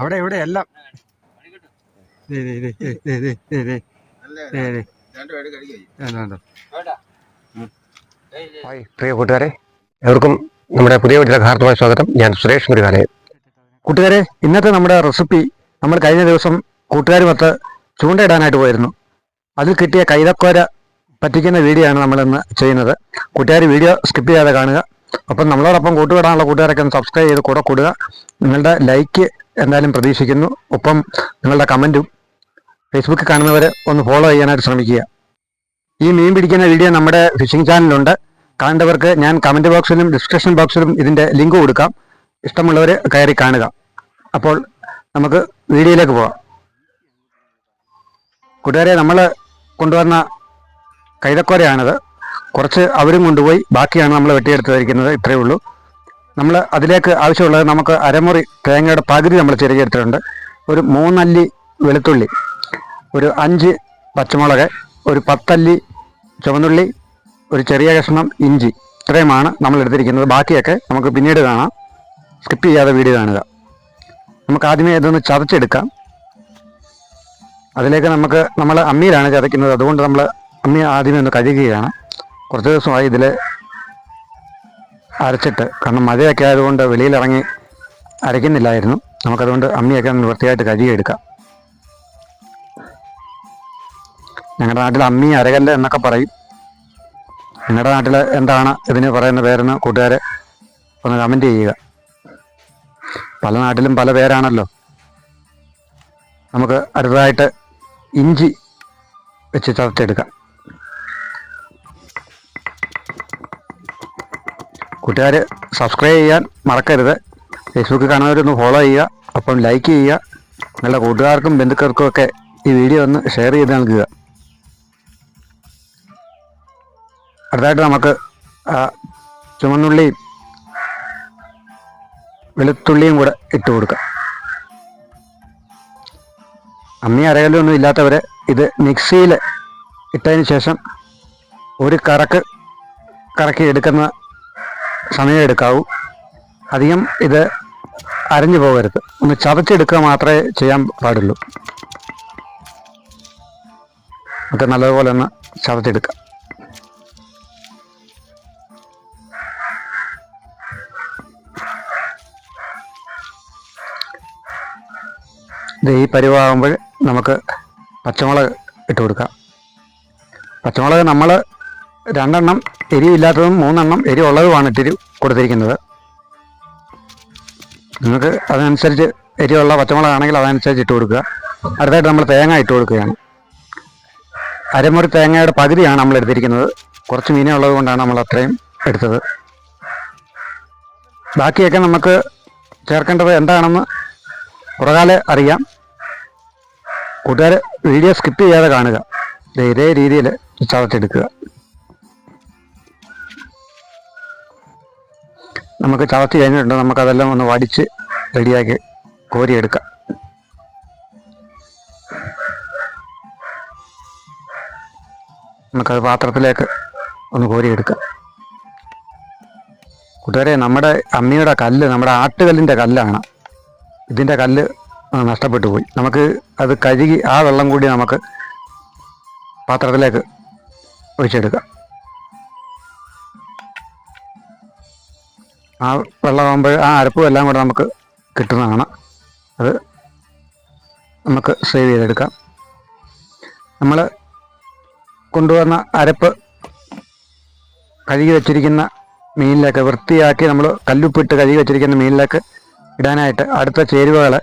അവിടെ ഇവിടെ എല്ലാം. പ്രിയ കൂട്ടുകാരെ. എവർക്കും നമ്മുടെ പുതിയ വീട്ടിലെ ഹാർദമായ സ്വാഗതം. ഞാൻ സുരേഷ് മുരുകാലയൻ കൂട്ടുകാരെ ഇന്നത്തെ നമ്മുടെ റെസിപ്പി നമ്മൾ കഴിഞ്ഞ ദിവസം കൂട്ടുകാരുമൊത്ത് ചൂണ്ടയിടാനായിട്ട് പോയിരുന്നു. അതിൽ കിട്ടിയ കൈതക്കോര പറ്റിക്കുന്ന വീഡിയോ ആണ് നമ്മളിന്ന് ചെയ്യുന്നത്. കൂട്ടുകാർ വീഡിയോ സ്കിപ്പ് ചെയ്യാതെ കാണുക. അപ്പം നമ്മളോടൊപ്പം കൂട്ടുകൂടാനുള്ള കൂട്ടുകാരൊക്കെ ഒന്ന് സബ്സ്ക്രൈബ് ചെയ്ത് കൂടെ കൂടുക. നിങ്ങളുടെ ലൈക്ക് എന്തായാലും പ്രതീക്ഷിക്കുന്നു. ഒപ്പം നിങ്ങളുടെ കമന്റും ഫേസ്ബുക്കിൽ കാണുന്നവർ ഒന്ന് ഫോളോ ചെയ്യാനായിട്ട് ശ്രമിക്കുക. ഈ മീൻ പിടിക്കുന്ന വീഡിയോ നമ്മുടെ ഫിഷിംഗ് ചാനലുണ്ട് കാണേണ്ടവർക്ക് ഞാൻ കമന്റ് ബോക്സിലും ഡിസ്ക്രിപ്ഷൻ ബോക്സിലും ഇതിന്റെ ലിങ്ക് കൊടുക്കാം. ഇഷ്ടമുള്ളവർ കയറി കാണുക. അപ്പോൾ നമുക്ക് വീഡിയോയിലേക്ക് പോകാം. കൂട്ടുകാരെ നമ്മൾ കൊണ്ടുവന്ന കൈതക്കോരയാണിത്. കുറച്ച് അവരും കൊണ്ടുപോയി ബാക്കിയാണ് നമ്മൾ വെട്ടിയെടുത്ത് വയ്ക്കുന്നത് ഇത്രയേ ഉള്ളൂ. നമ്മൾ അതിലേക്ക് ആവശ്യമുള്ളത് നമുക്ക് അരമുറി തേങ്ങയുടെ പകുതി നമ്മൾ ചെറുകിയെടുത്തിട്ടുണ്ട് ഒരു മൂന്നല്ലി വെളുത്തുള്ളി ഒരു അഞ്ച് പച്ചമുളക് ഒരു പത്തല്ലി ചുവന്നുള്ളി ഒരു ചെറിയ കഷ്ണം ഇഞ്ചി ഇത്രയുമാണ് നമ്മൾ എടുത്തിരിക്കുന്നത്. ബാക്കിയൊക്കെ നമുക്ക് പിന്നീട് കാണാം. സ്കിപ്പ് ചെയ്യാതെ വീഡിയോ കാണുക. നമുക്ക് ആദ്യമേ ഇതൊന്ന് ചതച്ചെടുക്കാം. അതിലേക്ക് നമുക്ക് നമ്മൾ അമ്മിയിലാണ് ചതയ്ക്കുന്നത്. അതുകൊണ്ട് നമ്മൾ അമ്മി ആദ്യമേ ഒന്ന് കഴുകുകയാണ്. കുറച്ച് ദിവസമായി ഇതിൽ അരച്ചിട്ട്. കാരണം മഴയൊക്കെ ആയതുകൊണ്ട് വെളിയിലിറങ്ങി അരയ്ക്കുന്നില്ലായിരുന്നു. നമുക്കതുകൊണ്ട് അമ്മിയൊക്കെ ഒന്ന് വൃത്തിയായിട്ട് കഴുകിയെടുക്കാം. ഞങ്ങളുടെ നാട്ടിൽ അമ്മി അരകല്ല് എന്നൊക്കെ പറയും. നിങ്ങളുടെ നാട്ടിൽ എന്താണ് ഇതിന് പറയുന്ന പേരെന്ന് കൂട്ടുകാരെ ഒന്ന് കമന്റ് ചെയ്യുക. പല നാട്ടിലും പല പേരാണല്ലോ. നമുക്ക് അടുത്തതായിട്ട് ഇഞ്ചി വെച്ച് ചതച്ചെടുക്കാം. കൂട്ടുകാർ സബ്സ്ക്രൈബ് ചെയ്യാൻ മറക്കരുത്. ഫേസ്ബുക്കിൽ കാണുന്നവരൊന്ന് ഫോളോ ചെയ്യുക അപ്പം ലൈക്ക് ചെയ്യുക. നിങ്ങളുടെ കൂട്ടുകാർക്കും ബന്ധുക്കൾക്കും ഒക്കെ ഈ വീഡിയോ ഒന്ന് ഷെയർ ചെയ്ത് നൽകുക. അടുത്തായിട്ട് നമുക്ക് ചുമന്നുള്ളിയും വെളുത്തുള്ളിയും കൂടെ ഇട്ട് കൊടുക്കാം. അമ്മി അരകല്ലൊന്നും ഇല്ലാത്തവരെ ഇത് മിക്സിയിൽ ഇട്ടതിന് ശേഷം ഒരു കറക്ക് കറക്കി എടുക്കുന്ന സമയം എടുക്കാവൂ അധികം ഇത് അരഞ്ഞു പോകരുത്. ഒന്ന് ചതച്ചെടുക്കുക മാത്രമേ ചെയ്യാൻ പാടുള്ളൂ. ഒക്കെ നല്ലതുപോലെ ഒന്ന് ചതച്ചെടുക്കുക. ഇത് ഈ പരിവാകുമ്പോൾ നമുക്ക് പച്ചമുളക് ഇട്ട് കൊടുക്കാം. പച്ചമുളക് നമ്മൾ രണ്ടെണ്ണം എരിവില്ലാത്തതും മൂന്നെണ്ണം എരിവുള്ളതുമാണ് ഇട്ടിരി കൊടുത്തിരിക്കുന്നത്. നിങ്ങൾക്ക് അതനുസരിച്ച് എരിവുള്ള പച്ചമുളകാണെങ്കിൽ അതനുസരിച്ച് ഇട്ട് കൊടുക്കുക. അടുത്തായിട്ട് നമ്മൾ തേങ്ങ ഇട്ട് കൊടുക്കുകയാണ്. അരമുറി തേങ്ങയുടെ പകുതിയാണ് നമ്മൾ എടുത്തിരിക്കുന്നത്. കുറച്ച് മീനേ ഉള്ളത് കൊണ്ടാണ് നമ്മൾ അത്രയും എടുത്തത്. ബാക്കിയൊക്കെ നമുക്ക് ചേർക്കേണ്ടത് എന്താണെന്ന് പുറകാലെ അറിയാം. കൂട്ടുകാർ വീഡിയോ സ്കിപ്പ് ചെയ്യാതെ കാണുക. ഇതേ രീതിയിൽ ചതച്ചെടുക്കുക. നമുക്ക് ചതച്ച് കഴിഞ്ഞിട്ടുണ്ട്. നമുക്കതെല്ലാം ഒന്ന് വടിച്ച് റെഡിയാക്കി കോരിയെടുക്കാം. നമുക്കത് പാത്രത്തിലേക്ക് ഒന്ന് കോരിയെടുക്കാം. കൂട്ടുകാരെ നമ്മുടെ അമ്മിയുടെ കല്ല് നമ്മുടെ ആട്ടുകല്ലിന്റെ കല്ലാണ്. ഇതിന്റെ കല്ല് നഷ്ടപ്പെട്ടു പോയി. നമുക്ക് അത് കഴുകി ആ വെള്ളം കൂടി നമുക്ക് പാത്രത്തിലേക്ക് ഒഴിച്ചെടുക്കാം. ആ വെള്ളമാകുമ്പോൾ ആ അരപ്പും എല്ലാം കൂടെ നമുക്ക് കിട്ടുന്നതാണ്. അത് നമുക്ക് സേവ് ചെയ്തെടുക്കാം. നമ്മൾ കൊണ്ടുവന്ന അരപ്പ് കഴുകി വെച്ചിരിക്കുന്ന മീനിലേക്ക് വൃത്തിയാക്കി നമ്മൾ കല്ലുപ്പിട്ട് കഴുകി വെച്ചിരിക്കുന്ന മീനിലേക്ക് ഇടാനായിട്ട് അടുത്ത ചേരുവകൾ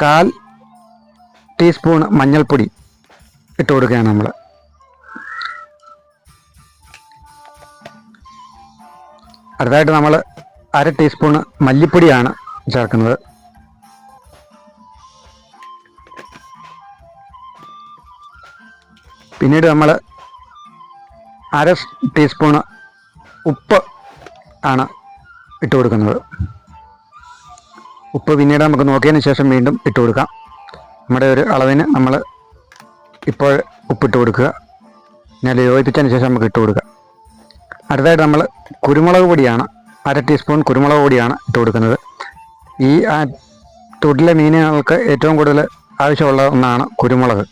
കാൽ ടീസ്പൂൺ മഞ്ഞൾപ്പൊടി ഇട്ട് കൊടുക്കുകയാണ് നമ്മൾ അടുത്തായിട്ട് നമ്മൾ അര ടീസ്പൂൺ മല്ലിപ്പൊടിയാണ് ചേർക്കുന്നത്. പിന്നീട് നമ്മൾ അര ടീസ്പൂൺ ഉപ്പ് ആണ് ഇട്ട് കൊടുക്കുന്നത്. ഉപ്പ് പിന്നീട് നമുക്ക് നോക്കിയതിന് ശേഷം വീണ്ടും ഇട്ട് കൊടുക്കാം. നമ്മുടെ ഒരു അളവിന് നമ്മൾ ഇപ്പോൾ ഉപ്പിട്ട് കൊടുക്കുക. ഞാൻ യോജിപ്പിച്ചതിന് ശേഷം നമുക്ക് ഇട്ട് കൊടുക്കാം. അടുത്തായിട്ട് നമ്മൾ കുരുമുളക് പൊടിയാണ് അര ടീസ്പൂൺ കുരുമുളക് പൊടിയാണ് ഇട്ട് കൊടുക്കുന്നത്. ഈ ആ തൊട്ടിലെ മീനുകൾക്ക് ഏറ്റവും കൂടുതൽ ആവശ്യമുള്ള ഒന്നാണ് കുരുമുളക്.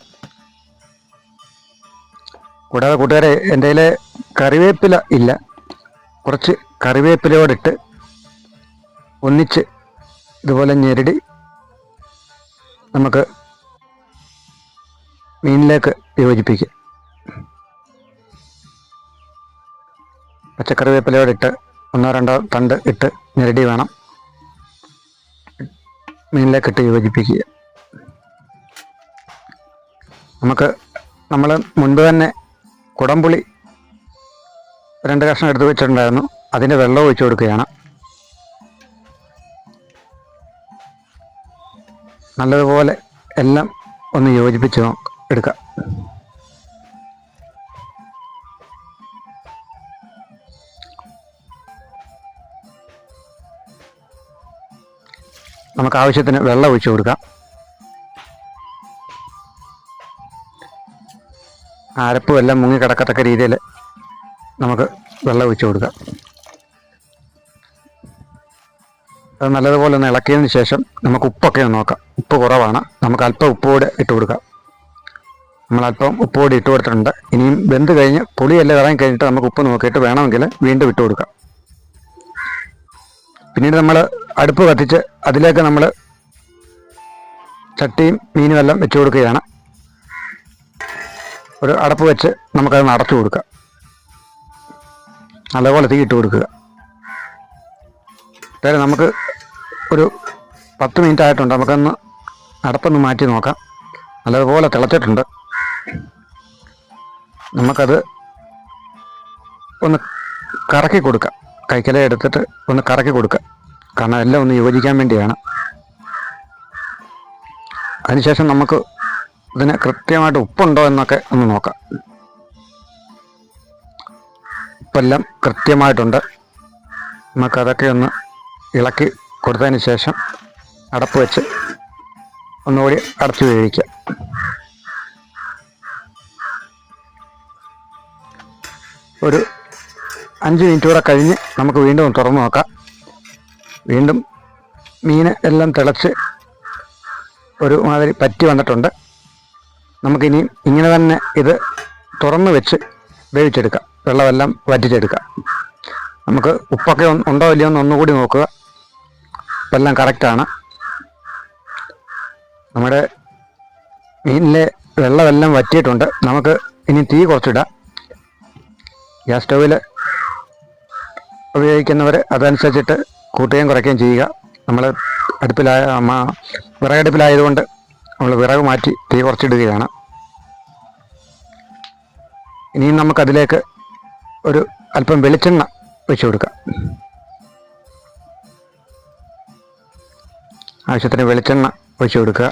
കൂടാതെ കൂട്ടുകാരെ എന്റെ കയ്യിൽ കറിവേപ്പില ഇല്ല. കുറച്ച് കറിവേപ്പിലയോടിട്ട് ഒന്നിച്ച് ഇതുപോലെ ഞെരടി നമുക്ക് മീനിലേക്ക് യോജിപ്പിക്കുക പച്ചക്കറിവേപ്പിലയോടിട്ട് ഒന്നോ രണ്ടോ തണ്ട് ഇട്ട് ഞെരടി വേണം. മീനിലേക്ക് ഇട്ട് യോജിപ്പിക്കുക. നമുക്ക് നമ്മൾ മുൻപ് തന്നെ കുടംപുളി രണ്ട് കഷ്ണം എടുത്ത് വെച്ചിട്ടുണ്ടായിരുന്നു. അതിന്റെ വെള്ളം ഒഴിച്ചു കൊടുക്കുകയാണ്. നല്ലതുപോലെ എല്ലാം ഒന്ന് യോജിപ്പിച്ച് എടുക്കാം. നമുക്ക് ആവശ്യത്തിന് വെള്ളം ഒഴിച്ചു കൊടുക്കാം. അരപ്പും എല്ലാം മുങ്ങി കിടക്കത്തക്ക രീതിയിൽ നമുക്ക് വെള്ളം ഒഴിച്ചു കൊടുക്കാം. അത് നല്ലതുപോലെ ഒന്ന് ഇളക്കിയതിന് ശേഷം നമുക്ക് ഉപ്പൊക്കെ ഒന്ന് നോക്കാം. ഉപ്പ് കുറവാണ്. നമുക്ക് അല്പം ഉപ്പ് കൂടെ ഇട്ട് കൊടുക്കാം. നമ്മൾ അല്പം ഉപ്പ് കൂടി ഇട്ട് കൊടുത്തിട്ടുണ്ട്. ഇനിയും വെന്ത് കഴിഞ്ഞ് പുളിയെല്ലാം ഇറങ്ങി കഴിഞ്ഞിട്ട് നമുക്ക് ഉപ്പ് നോക്കിയിട്ട് വേണമെങ്കിൽ വീണ്ടും ഇട്ട് കൊടുക്കാം. പിന്നീട് നമ്മൾ അടുപ്പ് കത്തിച്ച് അതിലേക്ക് നമ്മൾ ചട്ടിയും മീനും എല്ലാം വെച്ച് കൊടുക്കുകയാണ്. ഒരു അടപ്പ് വെച്ച് നമുക്കത് നടച്ചു കൊടുക്കാം നല്ലപോലെ തീ ഇട്ട് കൊടുക്കുക. വേറെ നമുക്ക് ഒരു പത്ത് മിനിറ്റ് ആയിട്ടുണ്ട്. നമുക്കൊന്ന് അടപ്പൊന്ന് മാറ്റി നോക്കാം. നല്ലതുപോലെ തിളച്ചിട്ടുണ്ട്. നമുക്കത് ഒന്ന് കറക്കി കൊടുക്കാം. കൈക്കല എടുത്തിട്ട് ഒന്ന് കറക്കി കൊടുക്കുക കാരണം എല്ലാം ഒന്ന് യോജിക്കാൻ വേണ്ടിയാണ് അതിനുശേഷം നമുക്ക് ഇതിന് കൃത്യമായിട്ട് ഉപ്പുണ്ടോ എന്നൊക്കെ ഒന്ന് നോക്കാം. ഉപ്പെല്ലാം കൃത്യമായിട്ടുണ്ട്. നമുക്കതൊക്കെ ഒന്ന് ഇളക്കി കൊടുത്തതിന് ശേഷം അടപ്പ് വെച്ച് ഒന്നുകൂടി അടച്ചു വേവിക്കാം. ഒരു അഞ്ച് മിനിറ്റ് കൂടെ കഴിഞ്ഞ് നമുക്ക് വീണ്ടും തുറന്നു നോക്കാം. വീണ്ടും മീൻ എല്ലാം തിളച്ച് ഒരു മാതിരി പറ്റി വന്നിട്ടുണ്ട്. നമുക്കിനി ഇങ്ങനെ തന്നെ ഇത് തുറന്ന് വെച്ച് വേവിച്ചെടുക്കാം. വെള്ളമെല്ലാം വറ്റിച്ചെടുക്കാം. നമുക്ക് ഉപ്പൊക്കെ ഉണ്ടോ ഇല്ലയോ എന്ന് ഒന്നുകൂടി നോക്കുക. ഇപ്പെല്ലാം കറക്റ്റാണ് നമ്മുടെ മീനിലെ വെള്ളമെല്ലാം വറ്റിയിട്ടുണ്ട്. നമുക്ക് ഇനി തീ കുറച്ചിടാം. ഗ്യാസ് സ്റ്റൗവിൽ ഉപയോഗിക്കുന്നവർ അതനുസരിച്ചിട്ട് കൂട്ടുകയും കുറയ്ക്കുകയും ചെയ്യുക. നമ്മൾ അടുപ്പിലായ വിറകടുപ്പിലായതുകൊണ്ട് നമ്മൾ വിറക് മാറ്റി തീ കുറച്ചിടുകയാണ്. ഇനിയും നമുക്കതിലേക്ക് ഒരു അല്പം വെളിച്ചെണ്ണ വെച്ചു കൊടുക്കാം. ആവശ്യത്തിന് വെളിച്ചെണ്ണ ഒഴിച്ചു കൊടുക്കുക.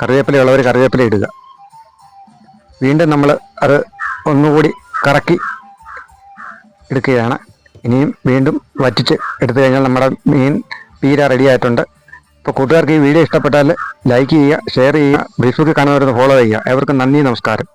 കറിവേപ്പില ഉള്ളവർ കറിവേപ്പില ഇടുക. വീണ്ടും നമ്മൾ അത് ഒന്നുകൂടി കറക്കി എടുക്കുകയാണ്. ഇനിയും വീണ്ടും വറ്റിച്ച് എടുത്തു കഴിഞ്ഞാൽ നമ്മുടെ മീൻ പീര റെഡി ആയിട്ടുണ്ട്. ഇപ്പോൾ കൂട്ടുകാർക്ക് ഈ വീഡിയോ ഇഷ്ടപ്പെട്ടാൽ ലൈക്ക് ചെയ്യുക ഷെയർ ചെയ്യുക ഫേസ്ബുക്കിൽ കാണുന്നവരൊന്ന് ഫോളോ ചെയ്യുക. ഏവർക്കും നന്ദി നമസ്കാരം.